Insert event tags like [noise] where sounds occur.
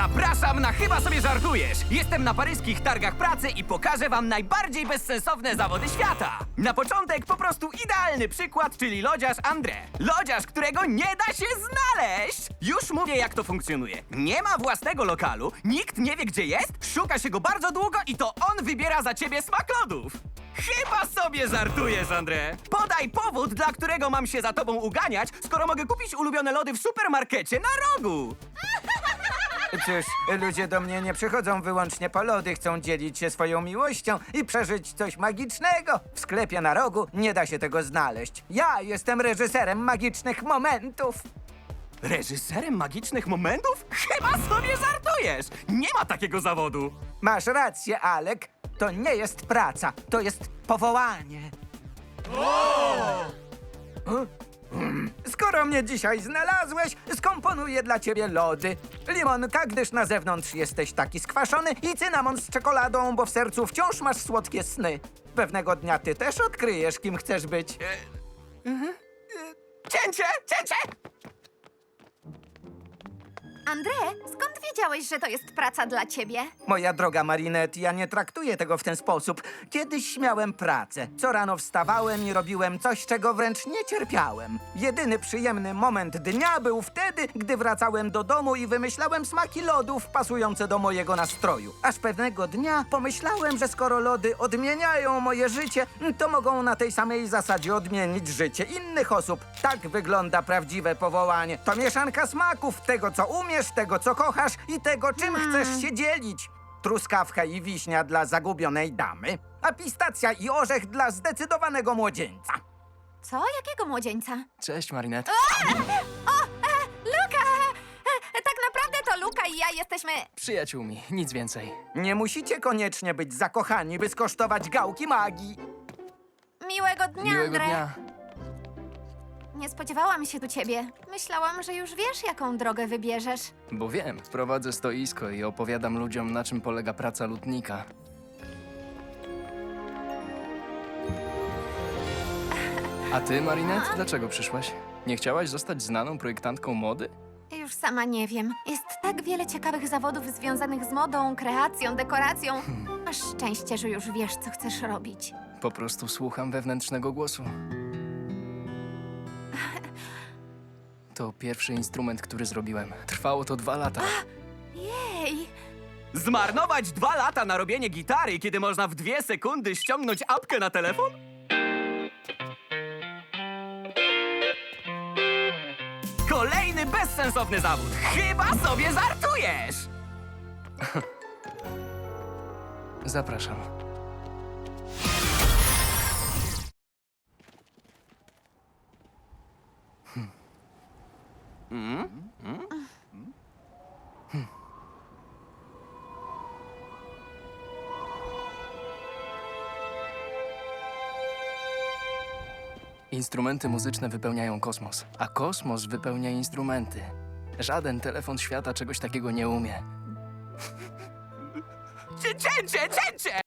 Zapraszam na Chyba sobie żartujesz! Jestem na paryskich targach pracy i pokażę wam najbardziej bezsensowne zawody świata! Na początek po prostu idealny przykład, czyli lodziarz André. Lodziarz, którego nie da się znaleźć! Już mówię, jak to funkcjonuje. Nie ma własnego lokalu, nikt nie wie, gdzie jest, szuka się go bardzo długo i to on wybiera za ciebie smak lodów! Chyba sobie żartujesz, André! Podaj powód, dla którego mam się za tobą uganiać, skoro mogę kupić ulubione lody w supermarkecie na rogu! [laughs] Cóż, ludzie do mnie nie przychodzą wyłącznie po lody, chcą dzielić się swoją miłością i przeżyć coś magicznego. W sklepie na rogu nie da się tego znaleźć. Ja jestem reżyserem magicznych momentów. Reżyserem magicznych momentów? Chyba sobie żartujesz! Nie ma takiego zawodu! Masz rację, Alek. To nie jest praca, to jest powołanie. Skoro mnie dzisiaj znalazłeś, skomponuję dla ciebie lody. Limonka, gdyż na zewnątrz jesteś taki skwaszony i cynamon z czekoladą, bo w sercu wciąż masz słodkie sny. Pewnego dnia ty też odkryjesz, kim chcesz być. Cięcie! Cięcie! André, skąd wiedziałeś, że to jest praca dla ciebie? Moja droga Marinette, ja nie traktuję tego w ten sposób. Kiedyś miałem pracę. Co rano wstawałem i robiłem coś, czego wręcz nie cierpiałem. Jedyny przyjemny moment dnia był wtedy, gdy wracałem do domu i wymyślałem smaki lodów pasujące do mojego nastroju. Aż pewnego dnia pomyślałem, że skoro lody odmieniają moje życie, to mogą na tej samej zasadzie odmienić życie innych osób. Tak wygląda prawdziwe powołanie. To mieszanka smaków, tego co umiesz, tego co kochasz i tego czym chcesz się dzielić. Truskawka i wiśnia dla zagubionej damy, a pistacja i orzech dla zdecydowanego młodzieńca. Co? Jakiego młodzieńca? Cześć, Marinette. O, e, Luka! E, tak naprawdę to Luka i ja jesteśmy... Przyjaciółmi, nic więcej. Nie musicie koniecznie być zakochani, by skosztować gałki magii. Miłego dnia, Miłego dnia. Nie spodziewałam się tu ciebie. Myślałam, że już wiesz, jaką drogę wybierzesz. Bo wiem, prowadzę stoisko i opowiadam ludziom, na czym polega praca lutnika. A ty, Marinette, dlaczego przyszłaś? Nie chciałaś zostać znaną projektantką mody? Już sama nie wiem. Jest tak wiele ciekawych zawodów związanych z modą, kreacją, dekoracją. Masz szczęście, że już wiesz, co chcesz robić. Po prostu słucham wewnętrznego głosu. To pierwszy instrument, który zrobiłem. Trwało to dwa lata. Jej! Zmarnować dwa lata na robienie gitary, kiedy można w dwie sekundy ściągnąć apkę na telefon? Kolejny bezsensowny zawód. Chyba sobie żartujesz! [laughs] Zapraszam. Instrumenty muzyczne wypełniają kosmos, a kosmos wypełnia instrumenty. Żaden telefon świata czegoś takiego nie umie. Cię- Cięcie, cięcie!